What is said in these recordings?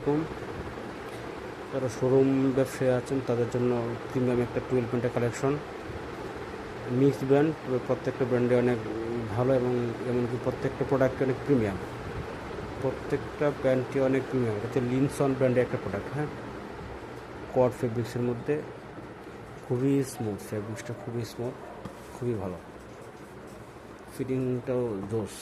আলাইকুম যারা শোরুম ব্যবসায়ী আছেন, তাদের জন্য প্রিমিয়াম একটা টুয়েলভ প্যান্টের কালেকশন মিক্স ব্র্যান্ড প্রত্যেকটা ব্র্যান্ডে অনেক ভালো এবং এমনকি প্রত্যেকটা প্রোডাক্ট অনেক প্রিমিয়াম প্রত্যেকটা প্যান্টই অনেক প্রিমিয়াম এটা হচ্ছে লিনসন ব্র্যান্ডের একটা প্রোডাক্ট হ্যাঁ? কড ফেব্রিক্সের মধ্যে খুবই স্মুথ ফেব্রিক্সটা খুবই স্মুথ খুবই ভালো। ফিটিংটাও জোস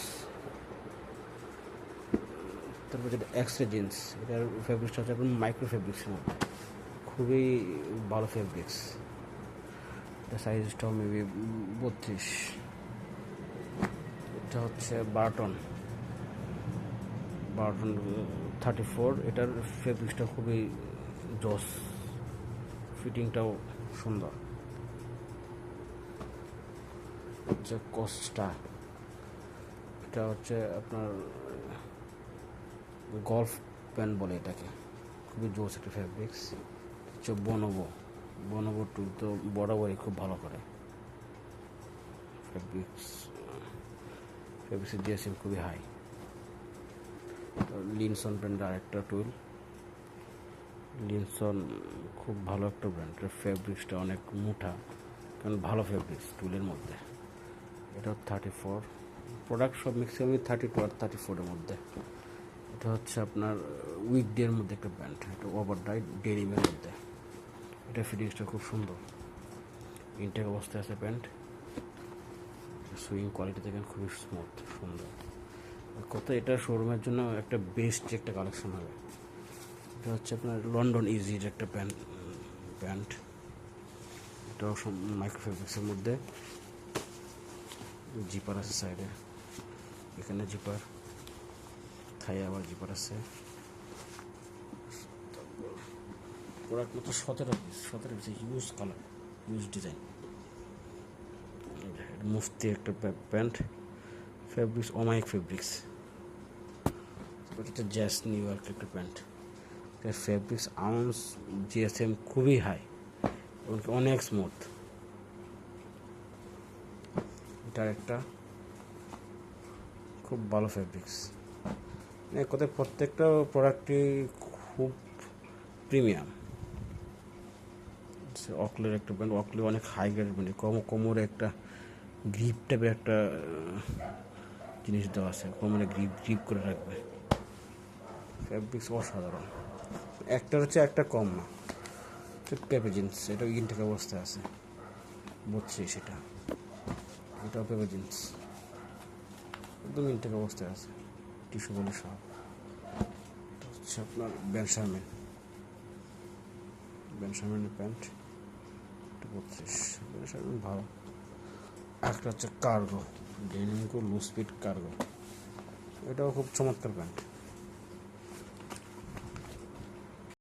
তারপর যেটা এক্সরে জিন্স এটার ফেব্রিক্সটা হচ্ছে আপনার মাইক্রো ফেব্রিক্সের মধ্যে। খুবই ভালো ফেব্রিক্স এটা সাইজটাও মেবি বত্রিশ। এটা হচ্ছে বারটন বারটন থার্টি ফোর এটার ফেব্রিক্সটা খুবই জস। ফিটিংটাও সুন্দর। হচ্ছে কস্টা এটা হচ্ছে আপনার গল্ফ প্যান্ট বলে এটাকে। খুবই জোস একটা ফ্যাব্রিক্স হচ্ছে বনবো বনবো টু তো বরাবরই খুব ভালো করে। ফ্যাব্রিক্স ফ্যাব্রিক্সের জিএসএম খুবই হাই লিনসন ব্র্যান্ডের আরেকটা টুল লিনসন খুব ভালো একটা ব্র্যান্ড ফ্যাব্রিক্সটা অনেক মুঠা কারণ ভালো ফ্যাব্রিক্স টুলের মধ্যে। এটা থার্টি ফোর প্রোডাক্ট সব ম্যাক্সিমামই থার্টি টু আর থার্টি ফোরের মধ্যে। এটা হচ্ছে আপনার উইকডের মধ্যে একটা প্যান্ট এটা ওভার ডাইট ডেনিমের মধ্যে। এটা ফিটিংসটা খুব সুন্দর। ইনটেক অবস্থায় আছে প্যান্ট সুইং কোয়ালিটি দেখেন খুবই স্মুথ সুন্দর। কত এটা শোরুমের জন্য একটা বেস্ট একটা কালেকশন হবে। এটা হচ্ছে আপনার লন্ডন ইজির একটা প্যান্ট প্যান্ট এটাও মাইক্রো ফেব্রিক্সের মধ্যে। জিপার আছে সাইডে এখানে জিপার থাই আবার জিপার আছে প্রোডাক্ট মতো সতেরো পিস সতেরো piece use colour use design Mufti একটা প্যান্ট ফেব্রিক্স অমাইক ফেব্রিক্স এটা জ্যাস নিউ ইয়র্ক একটা প্যান্ট ফেব্রিক্স আউন্স জিএসএম খুবই হাই অনেক স্মুথ এটার একটা খুব ভালো ফেব্রিক্স কোথায় প্রত্যেকটা প্রোডাক্টই খুব প্রিমিয়াম অকলের একটা ব্র্যান্ড অকলে অনেক হাই গ্রেড ব্র্যান্ড কম কোমরে একটা গ্রিপ টাইপের একটা জিনিস দেওয়া আছে কোমরে গ্রিপ গ্রিপ করে রাখবে। ফ্যাব্রিক্স অসাধারণ। একটার হচ্ছে একটা কম না। পেপে জিন্স এটা ইনটেক অবস্থায় আছে। বুঝছি সেটা। এটাও পেপে জিন্স একদম ইনটেক অবস্থায় আছে। টিস্যু বলে সব। হচ্ছে আপনার ব্যানশারমেন ব্যানশারমেনের প্যান্ট এটা বত্রিশ। ব্যানশারমেন ভালো। একটা হচ্ছে কার্গো, ডেনিমকো লুজ ফিট কার্গো। এটাও খুব চমৎকার প্যান্ট।